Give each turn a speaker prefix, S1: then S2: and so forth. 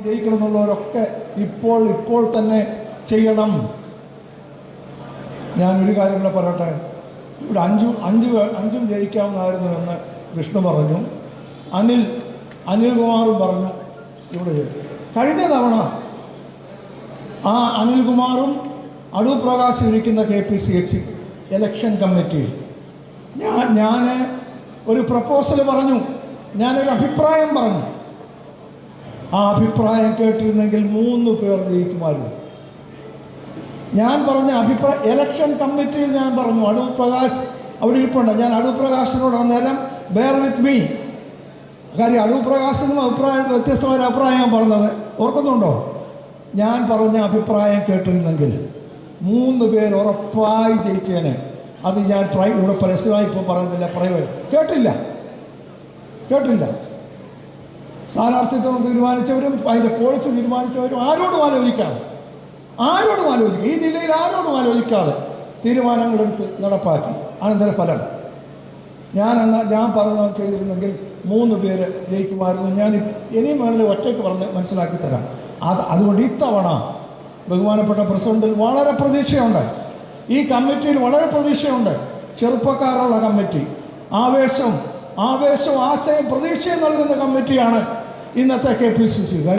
S1: ജയിക്കണം എന്നുള്ളവരൊക്കെ ഇപ്പോൾ ഇപ്പോൾ തന്നെ ചെയ്യണം. ഞാനൊരു കാര്യം കൂടെ പറയട്ടെ? ഇവിടെ അഞ്ചു അഞ്ച് അഞ്ചും ജയിക്കാവുന്നതായിരുന്നു എന്ന് വിഷ്ണു പറഞ്ഞു. അനിൽ അനിൽകുമാറും പറഞ്ഞു. ഇവിടെ കഴിഞ്ഞ തവണ ആ അനിൽകുമാറും അടൂർ പ്രകാശ് ഇരിക്കുന്ന K P C H election കമ്മിറ്റിയിൽ ഞാൻ ഞാൻ ഒരു പ്രപ്പോസൽ പറഞ്ഞു. ഞാനൊരു അഭിപ്രായം പറഞ്ഞു. ആ അഭിപ്രായം കേട്ടിരുന്നെങ്കിൽ മൂന്ന് പേർ ജയിക്കുമായിരുന്നു. ഞാൻ പറഞ്ഞ അഭിപ്രായം ഇലക്ഷൻ കമ്മിറ്റിയിൽ ഞാൻ പറഞ്ഞു അടൂർ പ്രകാശ് അവിടെ ഇരിപ്പുണ്ട്. ഞാൻ അടൂർ പ്രകാശിനോട് അന്നേരം ബെയർ വിത്ത് മീ കാര്യം അടൂർ പ്രകാശിനും അഭിപ്രായം വ്യത്യസ്തമായ അഭിപ്രായം പറഞ്ഞത്. ഓർക്കുന്നുണ്ടോ? ഞാൻ പറഞ്ഞ അഭിപ്രായം കേട്ടിരുന്നെങ്കിൽ മൂന്ന് പേർ ഉറപ്പായി ജയിച്ചേനെ. അത് ഞാൻ പ്രൈ ഇവിടെ പരസ്യമായി ഇപ്പോൾ പറയുന്നില്ല പ്രൈവറ്റ് കേട്ടില്ല. കേട്ടില്ല. സ്ഥാനാർത്ഥിത്വം തീരുമാനിച്ചവരും അതിന്റെ പോളിസി തീരുമാനിച്ചവരും ആരോടും ആലോചിക്കാതെ ആരോടും ആലോചിക്കുക ഈ ജില്ലയിൽ ആരോടും ആലോചിക്കാതെ തീരുമാനങ്ങളെടുത്ത് നടപ്പാക്കി. അനന്തര ഫലം. ഞാൻ അന്ന് ഞാൻ പറഞ്ഞ ചെയ്തിരുന്നെങ്കിൽ മൂന്ന് പേര് ജയിക്കുമായിരുന്നു. ഞാൻ ഇനിയും വേണമെങ്കിൽ ഒറ്റയ്ക്ക് പറഞ്ഞ് മനസ്സിലാക്കി തരാം. അത് അതുകൊണ്ട് ഇത്തവണ ബഹുമാനപ്പെട്ട പ്രസിഡന്റിൽ വളരെ പ്രതീക്ഷയുണ്ട്. ഈ കമ്മിറ്റിയിൽ വളരെ പ്രതീക്ഷയുണ്ട്. ചെറുപ്പക്കാരുള്ള കമ്മിറ്റി. ആവേശം ആവേശവും ആശയം പ്രതീക്ഷയും നൽകുന്ന കമ്മിറ്റിയാണ് ഇന്നത്തെ കെ പി സി സി.